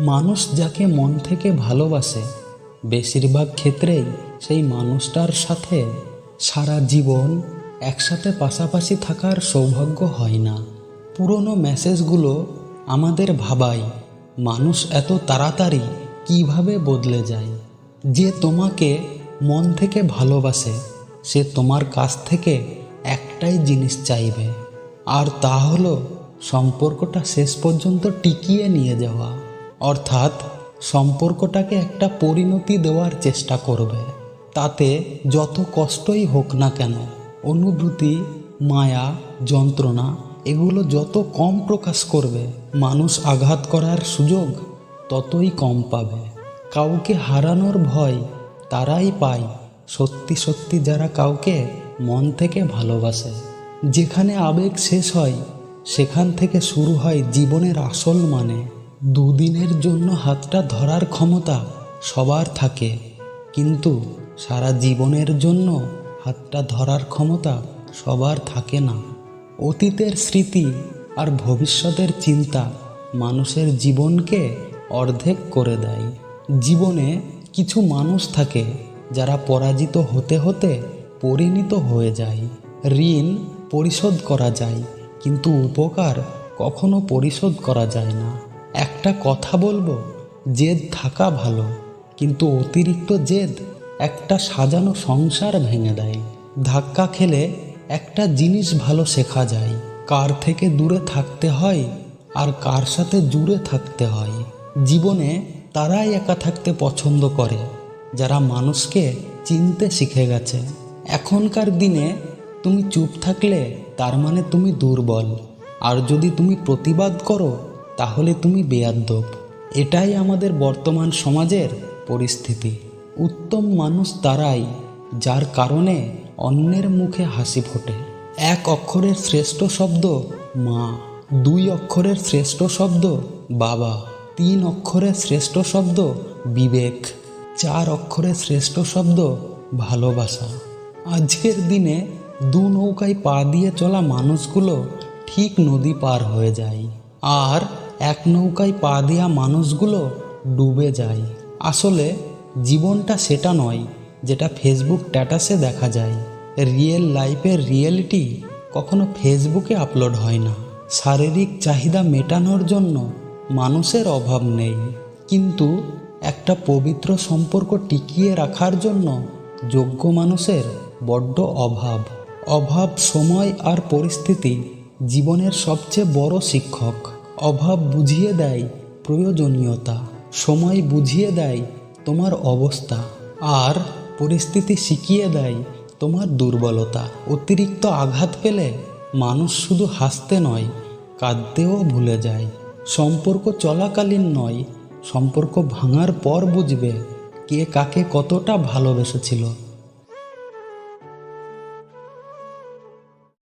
মানুষ যাকে মন থেকে ভালোবাসে, বেশিরভাগ ক্ষেত্রেই সেই মানুষটার সাথে সারা জীবন একসাথে পাশাপাশি থাকার সৌভাগ্য হয় না। পুরনো মেসেজগুলো আমাদের ভাবায়, মানুষ এত তাড়াতাড়ি কীভাবে বদলে যায়? যে তোমাকে মন থেকে ভালোবাসে, সে তোমার কাছ থেকে একটাই জিনিস চাইবে। আর তা হলো সম্পর্কটা শেষ পর্যন্ত টিকিয়ে নিয়ে যাওয়া। অর্থাৎ সম্পর্কটাকে একটা পরিণতি দেওয়ার চেষ্টা করবে। তাতে যত কষ্টই হোক না কেন, অনুভূতি, মায়া, যন্ত্রণা, এগুলো যত কম প্রকাশ করবে, মানুষ আঘাত করার সুযোগ ততই কম পাবে। কাউকে হারানোর ভয় তারাই পায়। সত্যি সত্যি যারা কাউকে মন থেকে ভালোবাসে। যেখানে আবেগ শেষ হয়, সেখান থেকে শুরু হয় জীবনের আসল মানে। দুদিনের জন্য হাতটা ধরার ক্ষমতা সবার থাকে। কিন্তু সারা জীবনের জন্য হাতটা ধরার ক্ষমতা সবার থাকে না। অতীতের স্মৃতি আর ভবিষ্যতের চিন্তা মানুষের জীবনকে অর্ধেক করে দেয়। জীবনে কিছু মানুষ থাকে যারা পরাজিত হতে হতে পরিণত হয়ে যায়। ঋণ পরিশোধ করা যায়, কিন্তু উপকার কখনো পরিশোধ করা যায় না। একটা কথা বলব, জেদ থাকা ভালো, কিন্তু অতিরিক্ত জেদ একটা সাজানো সংসার ভেঙে দেয়। ধাক্কা খেলে একটা জিনিস ভালো শেখা যায়, কার থেকে দূরে থাকতে হয় আর কার সাথে জুড়ে থাকতে হয়। জীবনে তারাই একা থাকতে পছন্দ করে, যারা মানুষকে চিনতে শিখে গেছে। এখনকার দিনে তুমি চুপ থাকলে তার মানে তুমি দুর্বল, আর যদি তুমি প্রতিবাদ করো তাহলে তুমি বেয়াদ্দব। এটাই আমাদের বর্তমান সমাজের পরিস্থিতি। উত্তম মানুষ তারাই, যার কারণে অন্যের মুখে হাসি ফোটে। এক অক্ষরের শ্রেষ্ঠ শব্দ মা, দুই অক্ষরের শ্রেষ্ঠ শব্দ বাবা, তিন অক্ষরের শ্রেষ্ঠ শব্দ বিবেক, চার অক্ষরের শ্রেষ্ঠ শব্দ ভালোবাসা। আজকের দিনে দু নৌকায় পা দিয়ে চলা মানুষগুলো ঠিক নদী পার হয়ে যায়। আর এক নৌকায় পা দেওয়া মানুষগুলো ডুবে যায়। আসলে জীবনটা সেটা নয়, যেটা ফেসবুক স্ট্যাটাসে দেখা যায়। রিয়েল লাইফের রিয়েলিটি কখনো ফেসবুকে আপলোড হয় না। শারীরিক চাহিদা মেটানোর জন্য মানুষের অভাব নেই। কিন্তু একটা পবিত্র সম্পর্ক টিকিয়ে রাখার জন্য যোগ্য মানুষের বড্ড অভাব। অভাব সময় আর পরিস্থিতি জীবনের সবচেয়ে বড় শিক্ষক। অভাব বুঝিয়ে দেয় প্রয়োজনীয়তা, সময় বুঝিয়ে দেয় তোমার অবস্থা, আর পরিস্থিতি শিখিয়ে দেয় তোমার দুর্বলতা। অতিরিক্ত আঘাত পেলে মানুষ শুধু হাসতে নয়, কাঁদতেও ভুলে যায়। সম্পর্ক চলাকালীন নয়, সম্পর্ক ভাঙার পর বুঝবে কে কাকে কতটা ভালোবেসেছিল।